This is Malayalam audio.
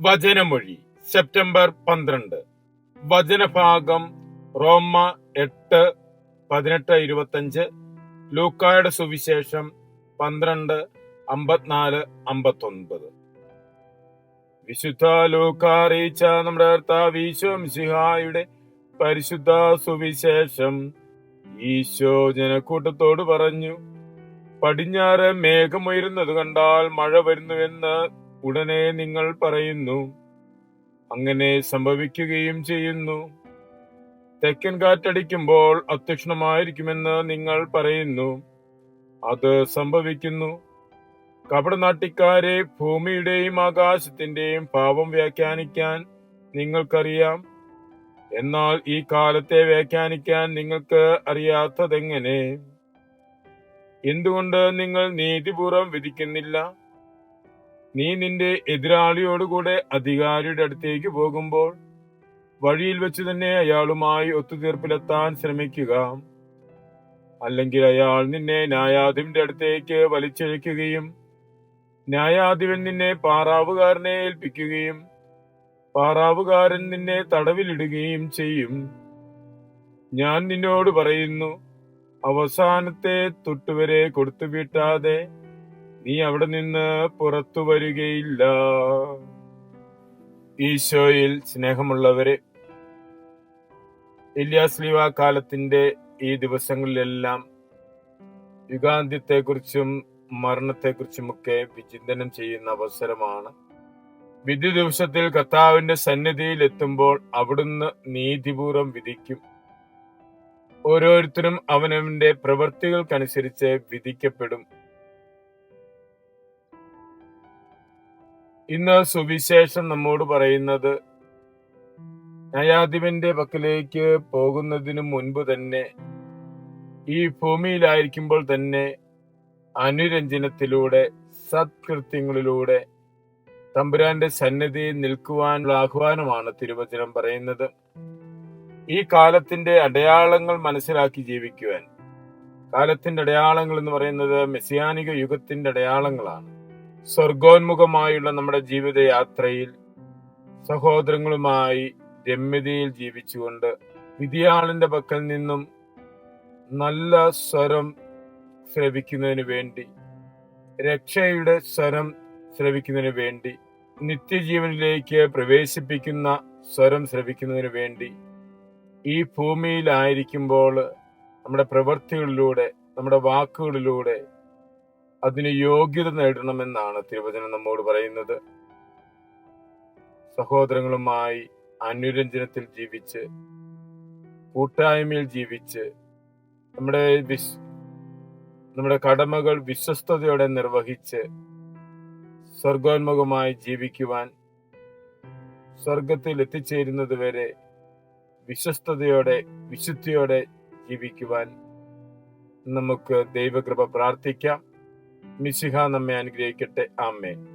വചനമൊഴി സെപ്റ്റംബർ പന്ത്രണ്ട്. വചനഭാഗം റോമ എട്ട് പതിനെട്ട് ഇരുപത്തഞ്ച്. ലൂക്കായുടെ സുവിശേഷം പന്ത്രണ്ട് അമ്പത്തിനാല് അമ്പത്തൊൻപത്. വിശുദ്ധ ലൂക്കറിയിച്ച നമ്മുടെ കർത്താവ് ഈശോ മിശിഹായുടെ പരിശുദ്ധ സുവിശേഷം ഈശോ ജനക്കൂട്ടത്തോട് പറഞ്ഞു പടിഞ്ഞാറ് മേഘമുയരുന്നത് കണ്ടാൽ മഴ വരുന്നുവെന്ന് ഉടനെ നിങ്ങൾ പറയുന്നു അങ്ങനെ സംഭവിക്കുകയും ചെയ്യുന്നു. തെക്കൻ കാറ്റടിക്കുമ്പോൾ അത്യക്ഷണമായിരിക്കുമെന്ന് നിങ്ങൾ പറയുന്നു അത് സംഭവിക്കുന്നു. കപടനാട്ടിക്കാരെ ഭൂമിയുടെയും ആകാശത്തിന്റെയും പാപം വ്യാഖ്യാനിക്കാൻ നിങ്ങൾക്കറിയാം. എന്നാൽ ഈ കാലത്തെ വ്യാഖ്യാനിക്കാൻ നിങ്ങൾക്ക് അറിയാത്തതെങ്ങനെ? എന്തുകൊണ്ട് നിങ്ങൾ നീതിപൂർവം വിധിക്കുന്നില്ല? നീ നിന്റെ എതിരാളിയോടുകൂടെ അധികാരിയുടെ അടുത്തേക്ക് പോകുമ്പോൾ വഴിയിൽ വെച്ച് തന്നെ അയാളുമായി ഒത്തുതീർപ്പിലെത്താൻ ശ്രമിക്കുക. അല്ലെങ്കിൽ അയാൾ നിന്നെ ന്യായാധിപന്റെ അടുത്തേക്ക് വലിച്ചഴിക്കുകയും ന്യായാധിപൻ നിന്നെ പാറാവുകാരനെ ഏൽപ്പിക്കുകയും പാറാവുകാരൻ നിന്നെ തടവിലിടുകയും ചെയ്യും. ഞാൻ നിന്നോട് പറയുന്നു അവസാനത്തെ തൊട്ടുവരെ കൊടുത്തു വീട്ടാതെ നീ അവിടെ നിന്ന് പുറത്തു വരികയില്ല. ഈശോയിൽ സ്നേഹമുള്ളവരെ ഇല്യാസ്ലിവ കാലത്തിന്റെ ഈ ദിവസങ്ങളിലെല്ലാം യുഗാന്ത്യത്തെക്കുറിച്ചും മരണത്തെക്കുറിച്ചുമൊക്കെ വിചിന്തനം ചെയ്യുന്ന അവസരമാണ്. വിധി ദിവസത്തിൽ കർത്താവിന്റെ സന്നിധിയിൽ എത്തുമ്പോൾ അവിടുന്ന് നീതിപൂർവം വിധിക്കും. ഓരോരുത്തരും അവനവന്റെ പ്രവൃത്തികൾക്കനുസരിച്ച് വിധിക്കപ്പെടും. ഇന്ന് സുവിശേഷം നമ്മോട് പറയുന്നത് ന്യായാധിപന്റെ പക്കലേക്ക് പോകുന്നതിന് മുൻപ് തന്നെ ഈ ഭൂമിയിലായിരിക്കുമ്പോൾ തന്നെ അനുരഞ്ജനത്തിലൂടെ സത്കൃത്യങ്ങളിലൂടെ തമ്പുരാന്റെ സന്നിധിയിൽ നിൽക്കുവാനുള്ള ആഹ്വാനമാണ് തിരുവചനം പറയുന്നത്. ഈ കാലത്തിന്റെ അടയാളങ്ങൾ മനസ്സിലാക്കി ജീവിക്കുവാൻ. കാലത്തിന്റെ അടയാളങ്ങൾ എന്ന് പറയുന്നത് മെസ്സിയാനിക യുഗത്തിന്റെ അടയാളങ്ങളാണ്. സ്വർഗോന്മുഖമായുള്ള നമ്മുടെ ജീവിതയാത്രയിൽ സഹോദരങ്ങളുമായി രമ്യതയിൽ ജീവിച്ചുകൊണ്ട് വിധിയാളിന്റെ പക്കൽ നിന്നും നല്ല സ്വരം ശ്രവിക്കുന്നതിന് വേണ്ടി രക്ഷയുടെ സ്വരം ശ്രവിക്കുന്നതിന് വേണ്ടി നിത്യജീവനിലേക്ക് പ്രവേശിപ്പിക്കുന്ന സ്വരം ശ്രവിക്കുന്നതിന് വേണ്ടി ഈ ഭൂമിയിലായിരിക്കുമ്പോൾ നമ്മുടെ പ്രവൃത്തികളിലൂടെ നമ്മുടെ വാക്കുകളിലൂടെ അതിന് യോഗ്യത നേടണമെന്നാണ് തിരുവചനം നമ്മോട് പറയുന്നത്. സഹോദരങ്ങളുമായി അനുരഞ്ജനത്തിൽ ജീവിച്ച് കൂട്ടായ്മയിൽ ജീവിച്ച് നമ്മുടെ വിശ് നമ്മുടെ കടമകൾ വിശ്വസ്തയോടെ നിർവഹിച്ച് സ്വർഗോന്മുഖമായി ജീവിക്കുവാൻ സ്വർഗത്തിൽ എത്തിച്ചേരുന്നത് വരെ വിശ്വസ്തയോടെ വിശുദ്ധിയോടെ ജീവിക്കുവാൻ നമുക്ക് ദൈവകൃപ പ്രാർത്ഥിക്കാം. മിശിഹ നമ്മെ അനുഗ്രഹിക്കട്ടെ. ആമേൻ.